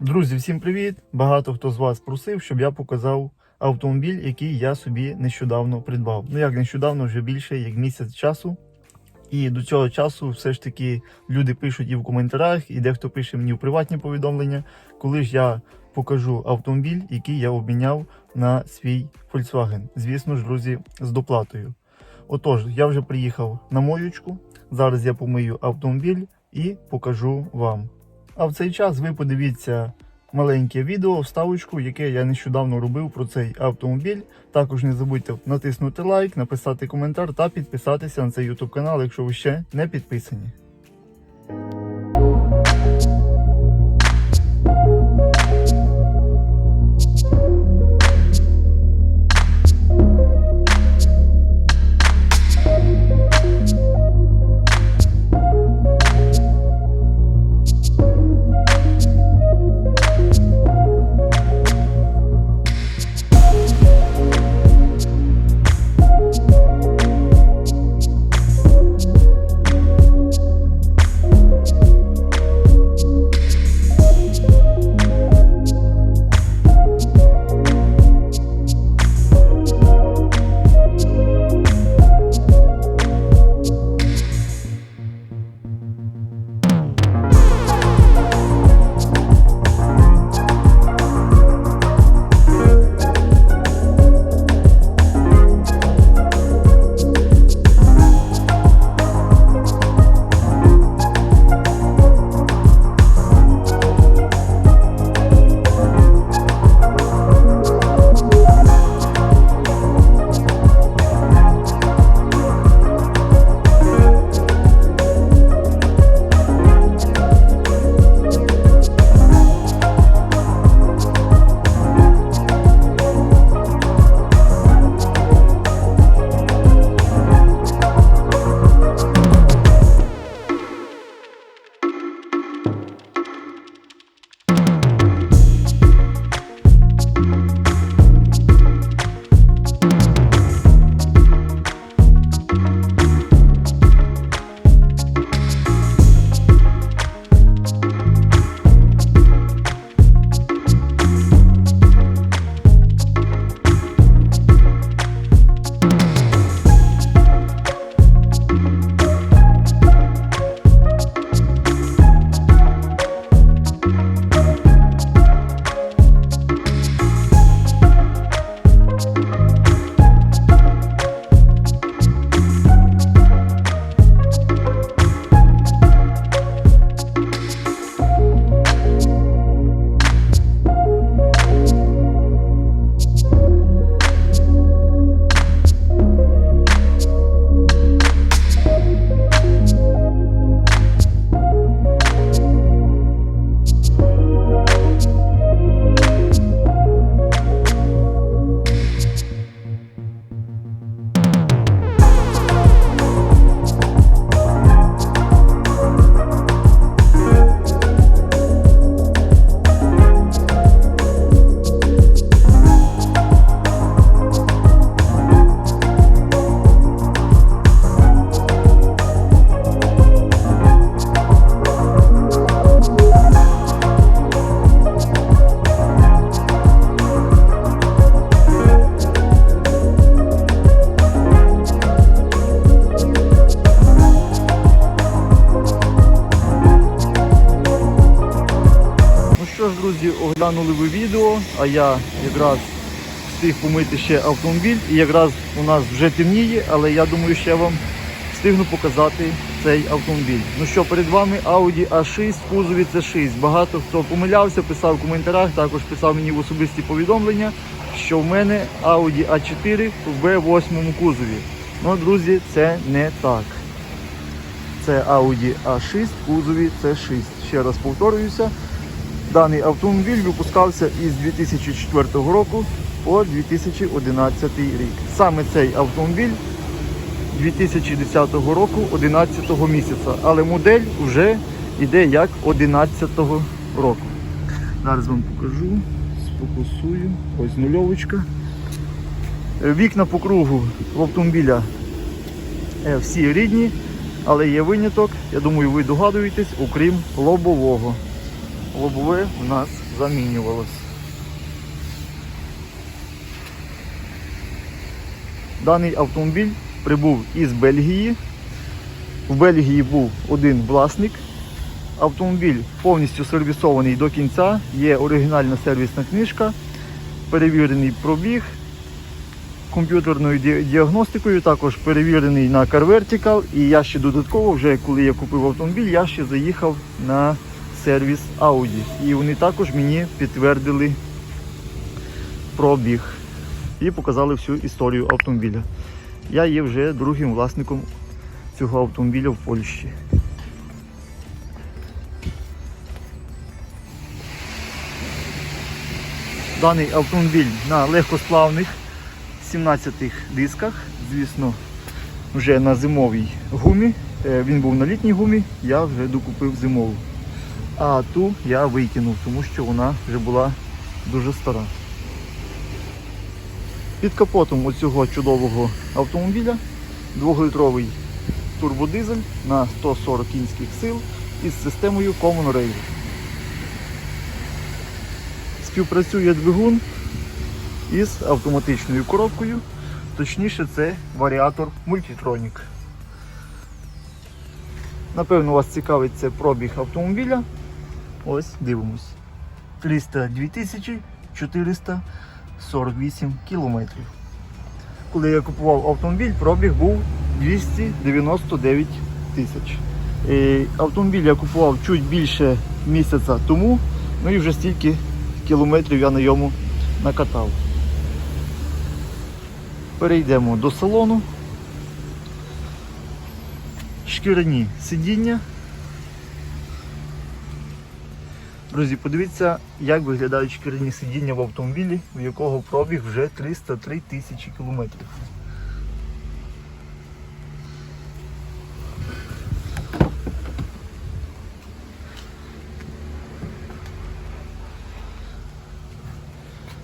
Друзі, всім привіт! Багато хто з вас просив, щоб я показав автомобіль, який я собі нещодавно придбав. Ну як нещодавно, вже більше як місяць часу. І до цього часу все ж таки люди пишуть і в коментарях, і дехто пише мені в приватні повідомлення, коли ж я покажу автомобіль, який я обміняв на свій Volkswagen. Звісно ж, друзі, з доплатою. Отож, я вже приїхав на моючку. Зараз я помию автомобіль і покажу вам. А в цей час ви подивіться маленьке відео, вставочку, яке я нещодавно робив про цей автомобіль. Також не забудьте натиснути лайк, написати коментар та підписатися на цей YouTube канал, якщо ви ще не підписані. Друзі, оглянули ви відео, а я якраз встиг помити ще автомобіль. І якраз у нас вже темніє, але я думаю, я вам встигну показати цей автомобіль. Ну що, перед вами Audi A6 в кузові C6. Багато хто помилявся, писав в коментарях, також писав мені в особисті повідомлення, що в мене Audi A4 в B8 кузові. Ну, друзі, це не так. Це Audi A6 в кузові C6. Ще раз повторююся. Даний автомобіль випускався із 2004 року по 2011 рік. Саме цей автомобіль 2010 року 11 місяця, але модель вже йде як 11 року. Зараз вам покажу, сфокусую. Ось нульовочка. Е, Вікна по кругу в автомобіля е, всі рідні, але є виняток. Я думаю, ви догадуєтесь, окрім лобового лобове в нас замінювалось. Даний автомобіль прибув із Бельгії. В Бельгії був один власник. Автомобіль повністю сервісований до кінця, є оригінальна сервісна книжка, перевірений пробіг комп'ютерною діагностикою, також перевірений на Car Vertical. І я ще додатково, вже коли я купив автомобіль, я ще заїхав на сервіс Audi. І вони також мені підтвердили пробіг і показали всю історію автомобіля. Я є вже другим власником цього автомобіля в Польщі. Даний автомобіль на легкосплавних 17 дисках, звісно, вже на зимовій гумі. Е, Він був на літній гумі, я вже докупив зимову. А ту я викинув, тому що вона вже була дуже стара. Під капотом оцього чудового автомобіля 2-літровий турбодизель на 140 кінських сил із системою Common Rail. Співпрацює двигун із автоматичною коробкою, точніше це варіатор Multitronic. Напевно, вас цікавить це пробіг автомобіля. Ось дивимось. 302 448 кілометрів. Коли я купував автомобіль, пробіг був 299 тисяч. Е, Автомобіль я купував чуть більше місяця тому, ну і вже стільки кілометрів я на йому накатав. Перейдемо до салону. Шкіряні сидіння. Друзі, подивіться, як виглядають шкіряні сидіння в автомобілі, у якого пробіг вже 303 тисячі кілометрів.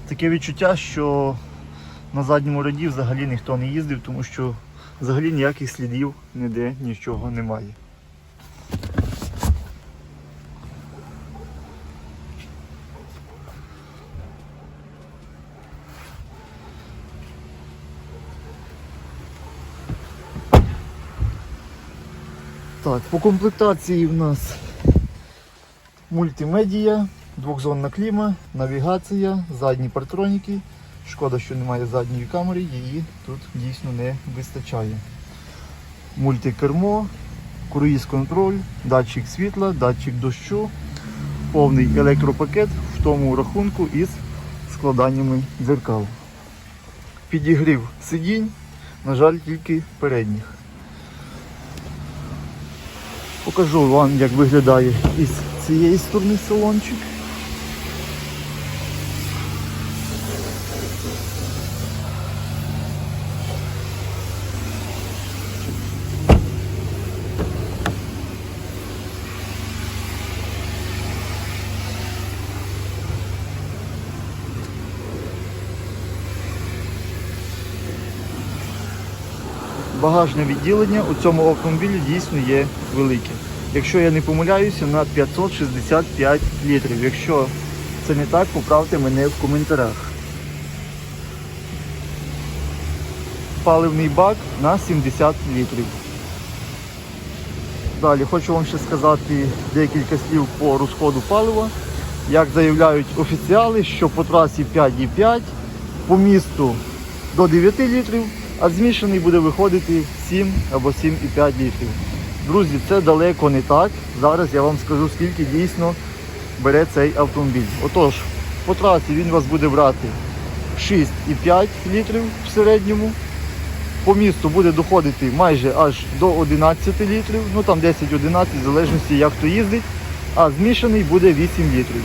Таке відчуття, що на задньому ряді взагалі ніхто не їздив, тому що взагалі ніяких слідів ніде нічого немає. Так, по комплектації в нас мультимедія, двохзонна кліма, навігація, задні партроніки. Шкода, що немає задньої камери, її тут дійсно не вистачає. Мультикермо, круїз контроль, датчик світла, датчик дощу, повний електропакет в тому рахунку із складаннями дзеркал. Підігрів сидінь, на жаль, тільки передніх. Покажу вам, як виглядає із цієї сторони салончик. Багажне відділення у цьому автомобілі дійсно є велике. Якщо я не помиляюся, на 565 літрів. Якщо це не так, поправте мене в коментарях. Паливний бак на 70 літрів. Далі хочу вам ще сказати декілька слів по розходу палива. Як заявляють офіціали, що по трасі 5,5, по місту до 9 літрів, а змішаний буде виходити 7 або 7,5 літрів. Друзі, це далеко не так. Зараз я вам скажу, скільки дійсно бере цей автомобіль. Отож, по трасі він вас буде брати 6,5 літрів в середньому. По місту буде доходити майже аж до 11 літрів, ну там 10-11, в залежності як хто їздить, а змішаний буде 8 літрів.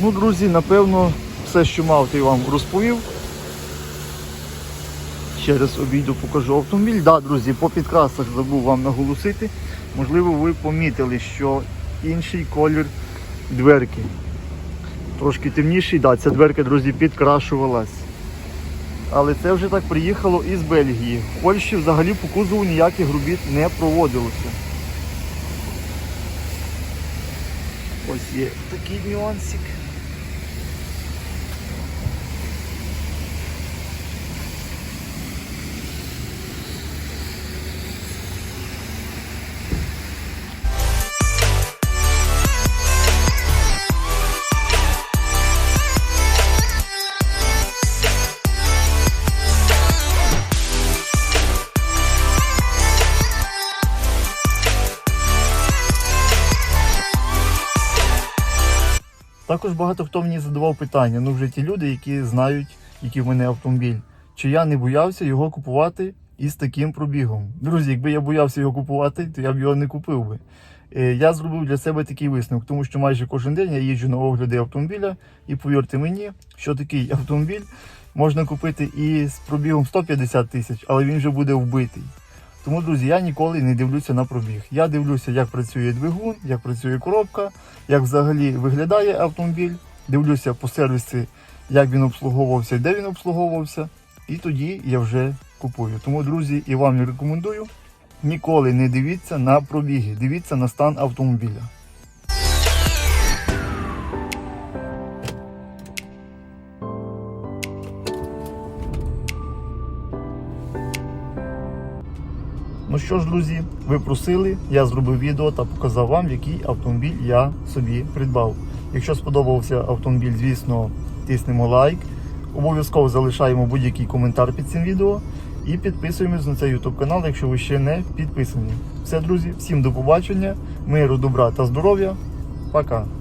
Ну, друзі, напевно, все, що мав, я вам розповів. Ще раз обійду, покажу автомобіль. Да, друзі, по підкрасах забув вам наголосити. Можливо, ви помітили, що інший колір дверки. Трошки темніший, да, ця дверка, друзі, підкрашувалась. Але це вже так приїхало із Бельгії. В Польщі взагалі по кузову ніяких робіт не проводилося. Ось є такий нюансик. Також багато хто мені задавав питання, ну вже ті люди, які знають, який в мене автомобіль, чи я не боявся його купувати із таким пробігом. Друзі, якби я боявся його купувати, то я б його не купив би. Е, Я зробив для себе такий висновок, тому що майже кожен день я їжджу на огляди автомобіля, і повірте мені, що такий автомобіль можна купити і з пробігом 150 тисяч, але він вже буде вбитий. Тому, друзі, я ніколи не дивлюся на пробіг. Я дивлюся, як працює двигун, як працює коробка, як взагалі виглядає автомобіль. Дивлюся по сервісі, як він обслуговувався де він обслуговувався. І тоді я вже купую. Тому, друзі, і вам рекомендую ніколи не дивіться на пробіги, дивіться на стан автомобіля. Ну що ж, друзі, ви просили, я зробив відео та показав вам, який автомобіль я собі придбав. Якщо сподобався автомобіль, звісно, тиснемо лайк. Обов'язково залишаємо будь-який коментар під цим відео і підписуємось на цей YouTube канал, якщо ви ще не підписані. Все, друзі, всім до побачення, миру, добра та здоров'я. Пока!